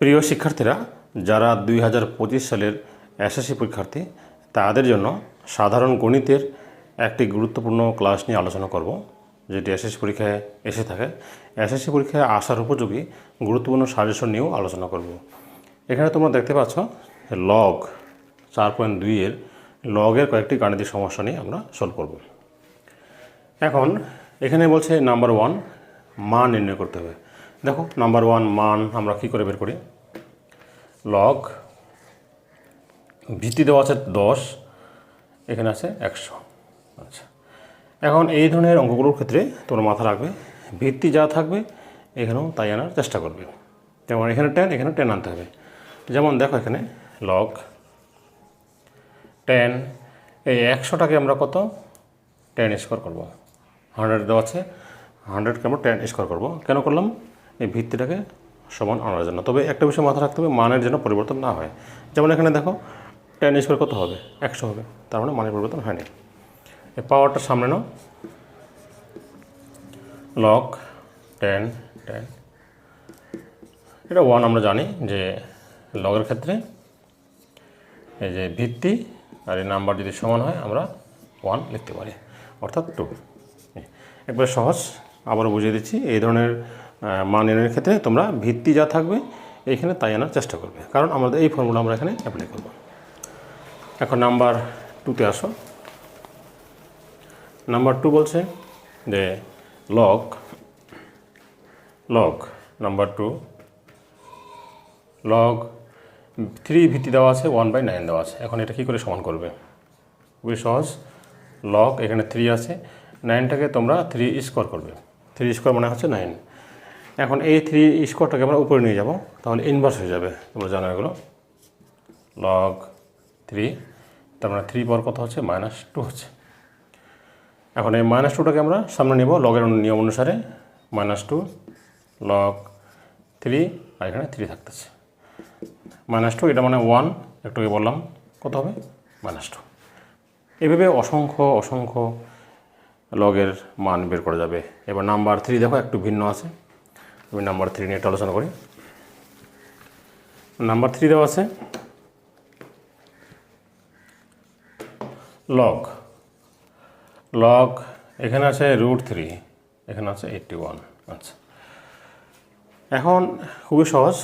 প্রিয় শিক্ষার্থীরা, যারা দুই হাজার পঁচিশ সালের এসএসসি পরীক্ষার্থী, তাদের জন্য সাধারণ গণিতের একটি গুরুত্বপূর্ণ ক্লাস নিয়ে আলোচনা করব, যেটি এসএসসি পরীক্ষায় এসে থাকে। এসএসসি পরীক্ষায় আসার উপযোগী গুরুত্বপূর্ণ সাজেশন নিয়েও আলোচনা করব। এখানে তোমরা দেখতে পাচ্ছ লগ চার পয়েন্ট দুইয়ের লগের কয়েকটি গাণিতিক সমস্যা নিয়ে আমরা সলভ করব। এখন এখানে বলছে নাম্বার ওয়ান মান নির্ণয় করতে হবে। দেখো নাম্বার ওয়ান মান আমরা কী করে বের করি? লগ ভিত্তি দেওয়া আছে দশ, এখানে আছে একশো। আচ্ছা এখন এই ধরনের অঙ্কগুলোর ক্ষেত্রে তোমরা মাথা রাখবে, ভিত্তি যা থাকবে, এখানেও তাই আনার চেষ্টা করবে। যেমন এখানে টেন এখানে টেন আনতে হবে। যেমন দেখো এখানে লগ টেন এই একশোটাকে আমরা কত? টেন স্কোয়ার করব। হান্ড্রেড দেওয়া আছে হান্ড্রেডকে আমরা টেন স্কোয়ার করব। কেন করলাম? এই ভিত্তিটাকে সমান আনার জন্য। তবে একটা বিষয় মাথায় রাখতে হবে, মানের যেন পরিবর্তন না হয়। যেমন এখানে দেখো টেন স্কোয়ার কত হবে? একশো হবে। তার মানে মানের পরিবর্তন হয়নি। এই পাওয়ারটা সামনে নাও। লক টেন টেন এটা ওয়ান আমরা জানি যে লগের ক্ষেত্রে এই যে ভিত্তি আর এই নাম্বার যদি সমান হয়, আমরা ওয়ান লিখতে পারি, অর্থাৎ টু একবার সহজ, আবারও বুঝিয়ে দিচ্ছি, এই ধরনের মান নির্ণয়ের ক্ষেত্রে তোমরা ভিত্তি যা থাকবে, এইখানে তাই আনার চেষ্টা করবে। কারণ আমাদের এই ফর্মুলা আমরা এখানে অ্যাপ্লাই করব। এখন নাম্বার টুতে আসো। নাম্বার টু বলছে যে log log number two log three ভিত্তি দেওয়া আছে ওয়ান বাই নাইন দেওয়া আছে। এখন এটা কী করে সমান করবে? খুবই সহজ। লগ এখানে থ্রি আছে। নাইনটাকে তোমরা থ্রি স্কোয়ার করবে। থ্রি স্কোয়ার মানে হচ্ছে নাইন এখন এই থ্রি স্কোয়ারটাকে আমরা উপরে নিয়ে যাব, তাহলে ইনভার্স হয়ে যাবে। তোমরা জানো এগুলো। লগ থ্রি তার মানে থ্রি পর কত হচ্ছে? মাইনাস টু হচ্ছে। এখন এই মাইনাস টুটাকে আমরা সামনে নেব লগের নিয়ম অনুসারে। মাইনাস টু লগ থ্রি আর এখানে থ্রি থাকতেছে। মাইনাস টু এটা মানে ওয়ান একটু আগে বললাম। কত হবে? মাইনাস টু এভাবে অসংখ্য অসংখ্য লগের মান বের করা যাবে। এবার নাম্বার থ্রি দেখো, একটু ভিন্ন আছে। আমি নাম্বার থ্রি নিয়ে একটু আলোচনা করি। নাম্বার থ্রি দেওয়া আছে লগ লগ এখানে আছে রুট থ্রি এখানে আছে এইটটি ওয়ান আচ্ছা। এখন খুবই সহজ,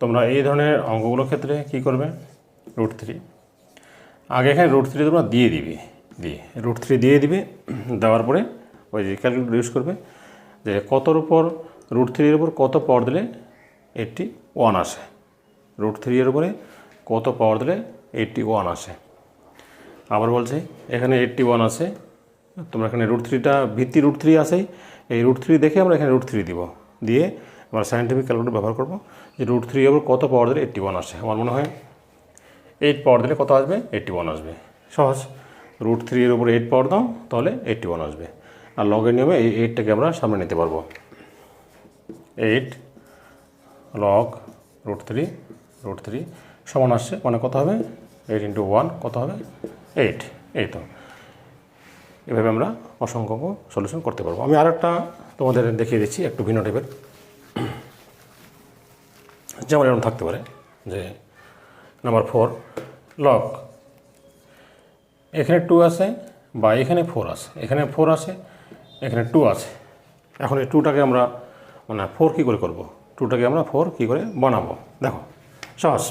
তোমরা এই ধরনের অঙ্কগুলোর ক্ষেত্রে কি করবে? রুট থ্রি আগে এখানে রুট থ্রি তোমরা দিয়ে দিবে, দিয়ে। রুট থ্রি দিয়ে দিবে, দেওয়ার পরে ওই যে ক্যালকুলেটর ইউজ করবে যে কতর উপর রুট থ্রির উপর কত পাওয়ার দিলে এইটটি ওয়ান আসে? রুট থ্রি এর উপরে কত পাওয়ার দিলে এইটটি ওয়ান আসে? আবার বলছে, এখানে এইটটি ওয়ান আছে। তোমরা এখানে রুট থ্রিটা ভিত্তি রুট থ্রি আসেই এই রুট থ্রি দেখে আমরা এখানে রুট থ্রি দিব। দিয়ে আমরা সায়েন্টিফিক ক্যালকুলেটর ব্যবহার করব যে রুট থ্রি উপর কত পাওয়ার দিলে এইটটি ওয়ান আসে। আমার মনে হয় এইট পাওয়ার দিলে কত আসবে? এইটটি ওয়ান আসবে। সহজ। রুট থ্রি এর উপরে এইট পাওয়ার দাও, তাহলে এইটটি ওয়ান আসবে। আর লগের নিয়মে এই এইটটাকে আমরা সামনে নিতে পারব। Eight log root three root three সমান আসছে মানে কত হবে? এইট ইন্টু ওয়ান কত হবে? এইট এই তো এভাবে আমরা অসংখ্য সলিউশন করতে পারব। আমি আরেকটা তোমাদের দেখিয়ে দিচ্ছি, একটু ভিন্ন টাইপের যেমন এরকম থাকতে পারে যে নাম্বার ফোর লক এখানে টু আছে বা এখানে ফোর আছে। এখানে ফোর আছে, এখানে টু আছে। এখন এই টুটাকে আমরা মানে ফোর কী করে করব? টুটাকে আমরা ফোর কী করে বানাবো? দেখো, সহজ।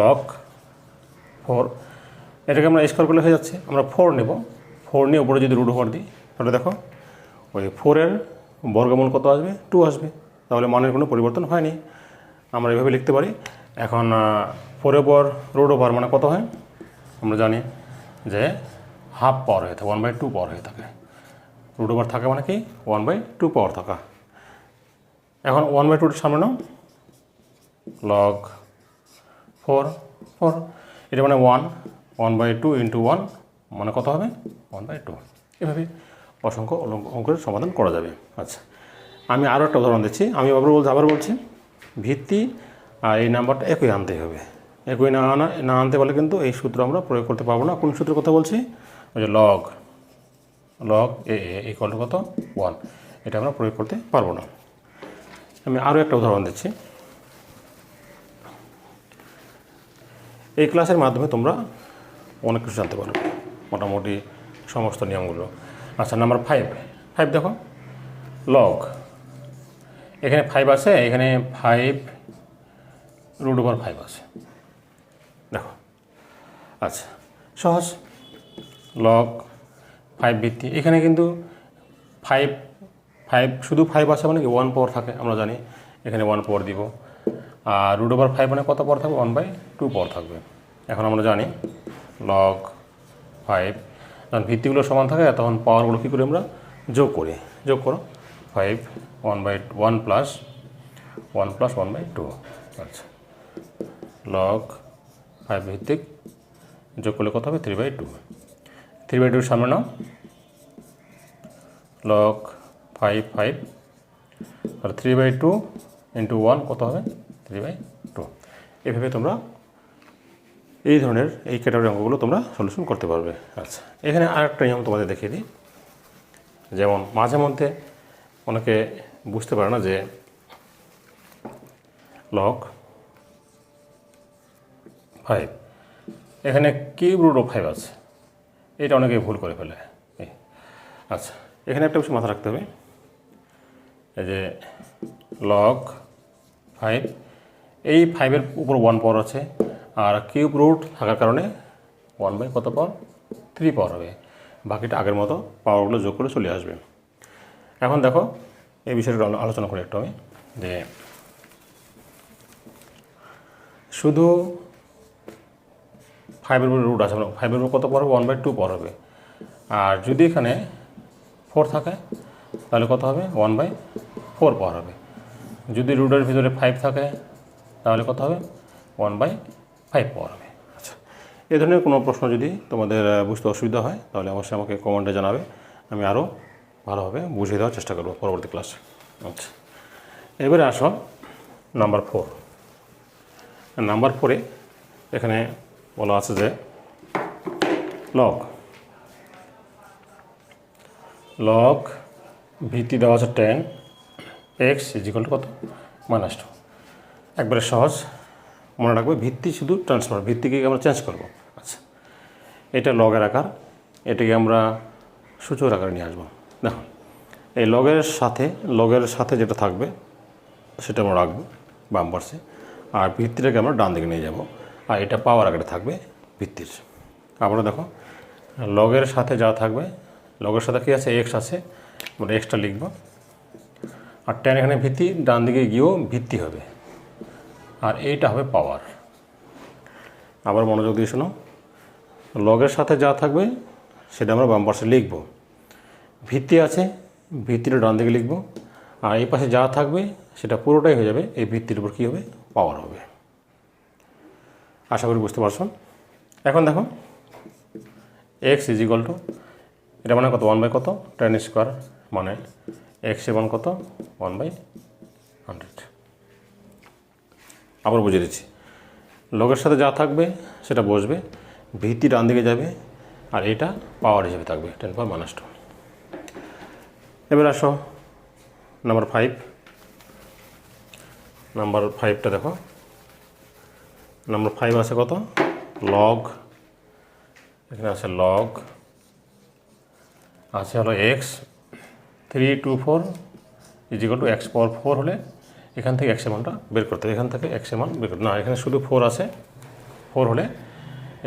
লক ফোর এটাকে আমরা স্কোয়ার করলে হয়ে যাচ্ছে, আমরা ফোর নেব। ফোর নিয়ে উপরে যদি রুট ওভার দিই, তাহলে দেখো, ওই ফোরের বর্গমূল কত আসবে? টু আসবে। তাহলে মানের কোনো পরিবর্তন হয়নি। আমরা এভাবে লিখতে পারি। এখন ফোরের পর রুট ওভার মানে কত হয়? আমরা জানি যে হাফ পাওয়ার হয়ে থাকে ওয়ান বাই টু পাওয়ার হয়ে থাকে। রুট ওভার থাকা মানে কি? ওয়ান বাই টু পাওয়ার থাকা এখন ওয়ান বাই টুর সামনে নাও। লগ ফোর ফোর এটা মানে one one by two into one মানে কত হবে? ওয়ান বাই টু এভাবে অসংখ্য অঙ্কের সমাধান করা যাবে। আচ্ছা আমি আরও একটা উদাহরণ দিচ্ছি। আমি আবার বলছি আবার বলছি। ভিত্তি আর এই নাম্বারটা একই আনতেই হবে। একই না আনা, না আনতে পারলে কিন্তু এই সূত্র আমরা প্রয়োগ করতে পারব না। কোন সূত্রের কথা বলছি? ওই যে লগ লগ এ ইকল কত? ওয়ান এটা আমরা প্রয়োগ করতে পারব না। আমি আরও একটা উদাহরণ দিচ্ছি। এই ক্লাসের মাধ্যমে তোমরা অনেক কিছু জানতে পারবে। মোটামুটি সমস্ত নিয়মগুলো। আচ্ছা নাম্বার ফাইভ ফাইভ দেখো। লগ এখানে ফাইভ আছে, এখানে ফাইভ রুট ওভার ফাইভ আছে। দেখো। আচ্ছা সহজ। লগ ফাইভ ভিত্তি এখানে কিন্তু ফাইভ ফাইভ শুধু ফাইভ আছে মানে কি? ওয়ান পাওয়ার থাকে, আমরা জানি। এখানে ওয়ান পাওয়ার দিব। আর রুট ওভার ফাইভ মানে কত পাওয়ার থাকবে? ওয়ান বাই টু পাওয়ার থাকবে। এখন আমরা জানি লগ ফাইভ যখন ভিত্তিগুলো সমান থাকে, তখন পাওয়ারগুলো কী করি আমরা? যোগ করি। যোগ করো। Five one by one plus one plus one by two আচ্ছা। লগ ফাইভ ভিত্তিক যোগ করলে কত হবে? Three by two three by টুর সামনে নাও। Log five five R three by two into one কত হবে? থ্রি বাই টু এভাবে তোমরা এই ধরনের এই ক্যাটাগরি অঙ্কগুলো তোমরা সলিউশন করতে পারবে। আচ্ছা এখানে আরেকটা নিয়ম তোমাদের দেখিয়ে দিই। যেমন মাঝে মধ্যে অনেকে বুঝতে পারে না যে লগ ফাইভ এখানে কিউব রুট অফ ফাইভ আছে। এটা অনেকে ভুল করে ফেলে। আচ্ছা এখানে একটা বিষয় মাথা রাখতে হবে। এই যে লগ ফাইভ এই ফাইভের উপর ওয়ান পাওয়ার আছে, আর কিউব রুট থাকার কারণে ওয়ান বাই কত পাওয়ার থ্রি পাওয়ার হবে। বাকিটা আগের মতো পাওয়ারগুলো যোগ করে চলে আসবে। এখন দেখো, এই বিষয়টা আলোচনা করি একটু আমি। যে শুধু ফাইভের উপর রুট আছে মানে ফাইভের উপর কত পাওয়ার হবে? ওয়ান বাই টু পাওয়ার হবে। আর যদি এখানে ফোর থাকে, তাহলে কত হবে? ওয়ান বাই ফোর পাওয়ার হবে। যদি রুটের ভিতরে ফাইভ থাকে, তাহলে কত হবে? ওয়ান বাই ফাইভ পাওয়ার হবে। আচ্ছা এ ধরনের কোনো প্রশ্ন যদি তোমাদের বুঝতে অসুবিধা হয়, তাহলে অবশ্যই আমাকে কমেন্টে জানাবে। আমি আরও ভালোভাবে বুঝিয়ে দেওয়ার চেষ্টা করব পরবর্তী ক্লাসে আচ্ছা এবারে আসো নাম্বার ফোর নাম্বার ফোরে এখানে বলা আছে যে লগ। লক ভিত্তি দেওয়া আছে টেন এক্স ইজিকল টু কত? মাইনাস টু একবারে সহজ। মনে রাখবে ভিত্তি শুধু ট্রান্সফার ভিত্তিকে আমরা চেঞ্জ করব। আচ্ছা। এটা লগের আকার। এটাকে আমরা সূচকের আকারে নিয়ে আসব। দেখো এই লগের সাথে লগের সাথে যেটা থাকবে, সেটা আমরা রাখব বাম পার্শ্বে আর ভিত্তিটাকে আমরা ডান দিকে নিয়ে যাব। আর এটা পাওয়ার আকারে থাকবে ভিত্তির আমরা দেখো লগের সাথে যা থাকবে লগের সাথে কী আছে? এক্স আছে, আমরা এক্সটা লিখব। আর টেন এখানে ভিত্তি, ডান দিকে গিয়েও ভিত্তি হবে। আর এইটা হবে পাওয়ার আবার মনোযোগ দিয়ে শোনো লগের সাথে যা থাকবে, সেটা আমরা বাম পাশে লিখব। ভিত্তি আছে, ভিত্তিটা ডান দিকে লিখব। আর এই পাশে যা থাকবে, সেটা পুরোটাই হয়ে যাবে, এই ভিত্তির উপর কী হবে? পাওয়ার হবে। আশা করি বুঝতে পারছ। এখন দেখো এক্স ইজ ইকুয়াল টু এটা মানে কত? ওয়ান বাই কত? টেন স্কোয়ার মানে এক্স এ কত? ওয়ান বাই হান্ড্রেড আবার বুঝিয়ে দিচ্ছি। লগের সাথে যা থাকবে, সেটা বসবে ভিত্তি ডান দিকে যাবে, আর এটা পাওয়ার হিসেবে থাকবে টেন পাওয়ার মাইনাস টু এবার আসো নাম্বার ফাইভ নাম্বার ফাইভটা দেখো। নাম্বার ফাইভ আছে কত? লগ এখানে আছে লগ আছে হলো x three two four equal to x power four হলে এখান থেকে এক্স এমানটা বের করতে হবে। এখান থেকে এক্স এমান বের করতে না, এখানে শুধু ফোর আছে। ফোর হলে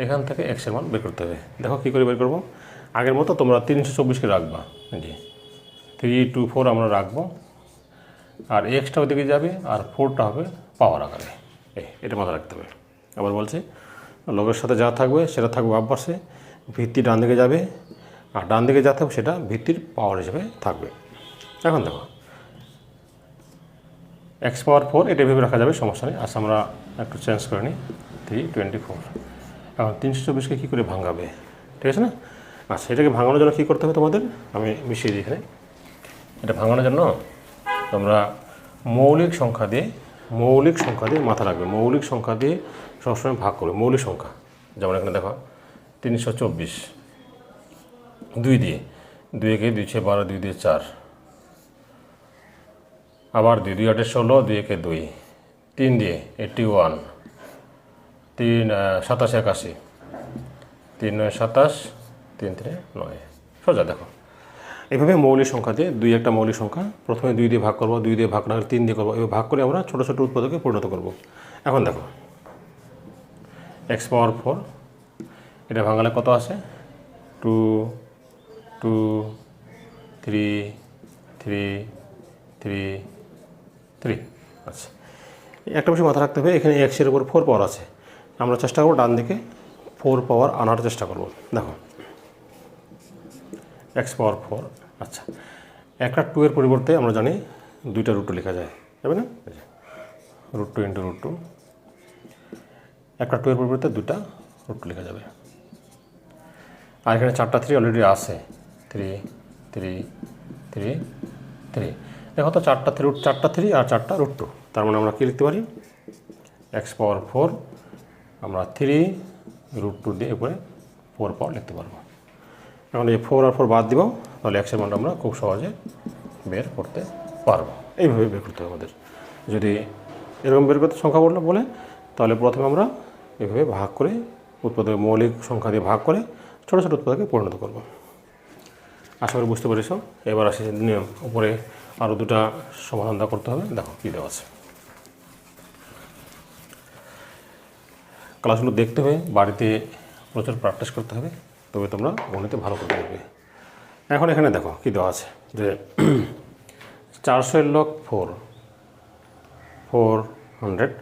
এখান থেকে এক্স এমান বের করতে হবে। দেখো কী করে বের করব? আগের মতো তোমরা তিনশো চব্বিশকে রাখবা। জি। থ্রি টু ফোর আমরা রাখব। আর এক্সটা ওদিকে যাবে, আর ফোরটা হবে পাওয়ার আকারে। এটা মাথায় রাখতে হবে। আবার বলছি লগের সাথে যা থাকবে সেটা থাকবে পাশে ভিত্তি ডান দিকে যাবে, আর ডান দিকে যা থাকবে সেটা ভিত্তির পাওয়ার হিসেবে থাকবে। এখন দেখো এক্স পাওয়ার ফোর এটা ভেবে রাখা যাবে, সমস্যা নেই। আচ্ছা আমরা একটু চেঞ্জ করে নিই। থ্রি টোয়েন্টি ফোর এখন তিনশো চব্বিশকে কী করে ভাঙাবে? ঠিক আছে না? আচ্ছা এটাকে ভাঙানোর জন্য কী করতে হবে তোমাদের? আমি মিশিয়ে দিই এখানে। এটা ভাঙানোর জন্য তোমরা মৌলিক সংখ্যা দিয়ে মৌলিক সংখ্যা দিয়ে মাথা রাখবে। মৌলিক সংখ্যা দিয়ে সবসময় ভাগ করবে। মৌলিক সংখ্যা। যেমন এখানে দেখো, তিনশো চব্বিশ। দুই দিয়ে। দুই একে দুই ছয় বারো, দুই দিয়ে চার। আবার দুই দুই আটে ষোলো, দুই একে দুই। তিন দিয়ে এইটটি ওয়ান তিন সাতাশ একাশি। তিন নয়, সাতাশ। তিন, তিনে, নয়। সোজা দেখো। এভাবে মৌলিক সংখ্যা দিয়ে দুই একটা মৌলিক সংখ্যা প্রথমে দুই দিয়ে ভাগ করব, দুই দিয়ে ভাগ না তিন দিয়ে করব। এভাবে ভাগ করে আমরা ছোটো ছোটো উৎপাদকে পরিণত করব। এখন দেখো এক্স পাওয়ার ফোর এটা ভাঙালে কত আসে? Two two three three three three আচ্ছা একটা বিষয় মাথা রাখতে হবে, এখানে এক্সের উপর ফোর পাওয়ার আছে। আমরা চেষ্টা করব ডান দিকে ফোর পাওয়ার আনার চেষ্টা করব। দেখো এক্স পাওয়ার ফোর আচ্ছা একটা টু এর পরিবর্তে আমরা জানি দুইটা রুট টু লেখা যায়, যাবে না? Root two into root two একটা টু এর পরিবর্তে দুটা রুট টু লেখা যাবে। আর এখানে চারটা থ্রি অলরেডি আছে। থ্রি থ্রি থ্রি থ্রি দেখো তো, চারটা থ্রি রুট চারটা থ্রি আর চারটা রুট টু তার মানে আমরা কী লিখতে পারি? এক্স পাওয়ার ফোর আমরা থ্রি রুট টু দিয়ে উপরে ফোর পাওয়ার লিখতে পারব। এখন এই ফোর আর ফোর বাদ দিব, তাহলে এক্সের মানটা আমরা খুব সহজে বের করতে পারব। এইভাবে বের করতে হবে আমাদের। যদি এরকম বের করতে সংখ্যা বলল বলে, তাহলে প্রথমে আমরা এভাবে ভাগ করে উৎপাদক মৌলিক সংখ্যা দিয়ে ভাগ করে ছোটো ছোটো উৎপাদকে পরিণত করব। আশা করি বুঝতে পেরেছ। এবার আসি নিয়ম। উপরে আরও দুটা সমাধান করতে হবে। দেখো কী দেওয়া আছে। ক্লাসগুলো দেখতে হবে, বাড়িতে প্রচুর প্র্যাকটিস করতে হবে। তবে তোমরা গণিতে ভালো করতে পারবে এখন এখানে দেখো কী দেওয়া আছে, যে চারশো এর log four four hundred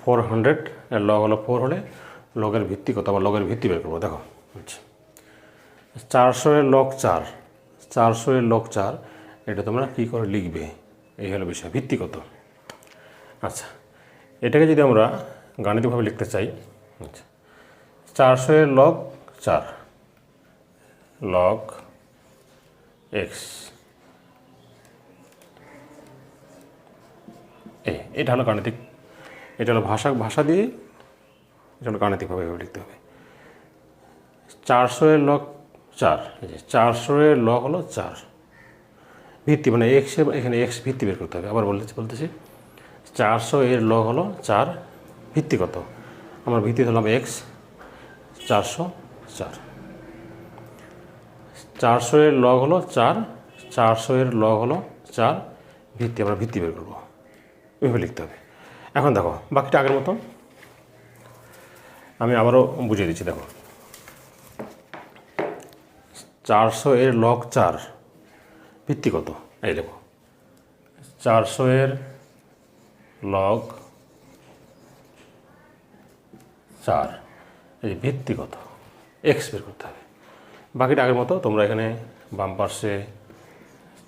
four hundred এর লগ হলো ফোর হলে লগের ভিত্তি কত? আবার লগের ভিত্তি বের করব, দেখো। আচ্ছা। চারশো এর লগ চার। চারশো এর লগ চার, এটা তোমরা কী করে লিখবে? এই হলো বিষয়, ভিত্তি কত? আচ্ছা। এটাকে যদি আমরা গাণিতিকভাবে লিখতে চাই আচ্ছা। চারশো এর লগ চার। লগ এক্স এ, এটা হলো গাণিতিক, এটা হলো ভাষা ভাষা দিয়ে এটা হলো গাণিতিকভাবে এভাবে লিখতে হবে। চারশো এর লগ চার চারশো এর লগ হলো চার। ভিত্তি মানে এক্স এখানে এক্স ভিত্তি বের করতে হবে। আবার বলতেছি বলতেছি, চারশো এর লগ হলো চার, ভিত্তি কত? আমার ভিত্তি ধরলাম এক্স চারশো চার। চারশো এর লগ হলো চার চারশো এর লগ হলো চার। ভিত্তি আমরা ভিত্তি বের করব। এভাবে লিখতে হবে। এখন দেখো, বাকিটা আগের মতো আমি আবারও বুঝিয়ে দিচ্ছি, দেখো। চারশো এর লগ চার, ভিত্তি কত? এই দেখো। চারশো এর লগ চার, এই ভিত্তি কত? এক্স বের করতে হবে। বাকিটা আগের মতো তোমরা এখানে বাম পার্শ্বে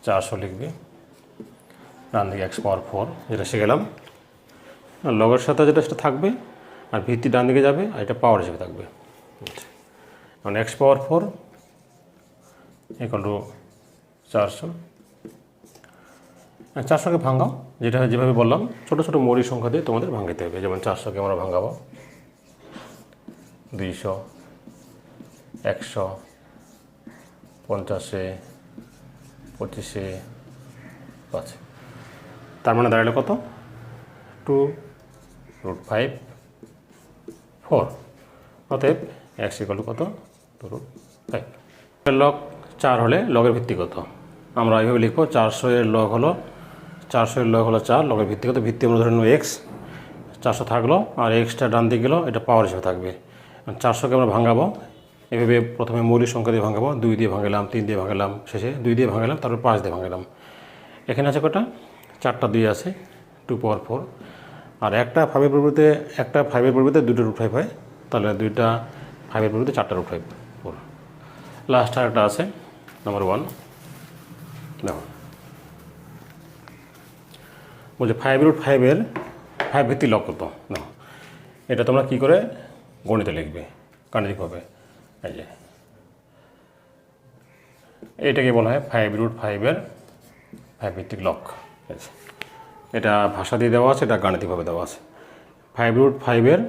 চারশো লিখবে। ডান দিকে এক্স পাওয়ার ফোর যেটা শিখেলাম আর লগের সাথে যেটা সেটা থাকবে, আর ভিত্তি ডান দিকে যাবে, আর এটা পাওয়ার হিসেবে থাকবে। এখন x power four equal to চারশো চারশোকে ভাঙাও, যেটা যেভাবে বললাম, ছোটো ছোটো মৌলিক সংখ্যা দিয়ে তোমাদের ভাঙাতে হবে। যেমন চারশোকে আমরা ভাঙাবো। দুইশো, একশো পঞ্চাশে পঁচিশে পাঁচে। তার মানে দাঁড়াল কত? Two root five four. অতএব এক্স ইকাল কত? Two root five. লগ চার হলে লগের ভিত্তি কত? আমরা এইভাবে লিখব চারশো এর লগ হলো চারশো এর লগ হলো চার লগের ভিত্তি কত? ভিত্তি আমরা ধরে নেব এক্স। চারশো থাকল আর এক্সটা ডান দিকে গেলো এটা পাওয়ার হিসেবে থাকবে। চারশোকে আমরা ভাঙাবো এভাবে প্রথমে মৌলিক সংখ্যা দিয়ে ভাঙাবো, দুই দিয়ে ভাঙালাম, তিন দিয়ে ভাঙালাম, শেষে দুই দিয়ে ভাঙালাম, তারপর পাঁচ দিয়ে ভাঙালাম। এখানে আছে কটা? চারটা দুই আছে টু পাওয়ার ফোর আর একটা ফাইভের পরিবর্তে, একটা ফাইভের পরিবর্তে দুটো রুট ফাইভ হয়, তাহলে দুইটা ফাইভের পরিবর্তে চারটা রুট ফাইভ ফোর লাস্ট আর একটা আছে নাম্বার ওয়ান দেখো। বলছে ফাইভ রুট ফাইভের ফাইভ ভিত্তি লক কত? দেখো। এটা তোমরা কী করে? গণিতে লিখবে, গাণিতিকভাবে। এই যে। এটাকে বলা হয় ফাইভ রুট ফাইভের ফাইভ ভিত্তিক লক এটা ভাষা দিয়ে দেওয়া আছে, এটা গাণিতিকভাবে দেওয়া আছে। ফাইভ রুট ফাইভের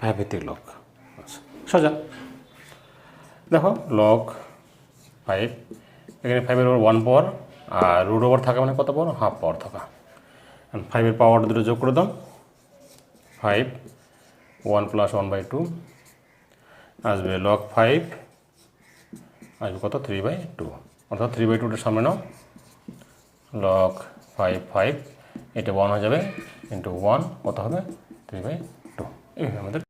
ফাইভ ভিত্তিক লক আচ্ছা সোজা। দেখো লক ফাইভ এখানে ফাইভের ওভার ওয়ান পাওয়ার আর রুট ওভার থাকা মানে কত পাওয়ার হাফ পাওয়ার থাকা। ফাইভের পাওয়ার দুটো যোগ করে দাও। Five one plus one by two আসবে লক ফাইভ আসবে কত? থ্রি বাই টু অর্থাৎ থ্রি বাই টুটা সামনে নাও। লক ফাইভ ফাইভ এটা ওয়ান হয়ে যাবে ইন্টু ওয়ান কত হবে? থ্রি বাই টু এইভাবে আমাদের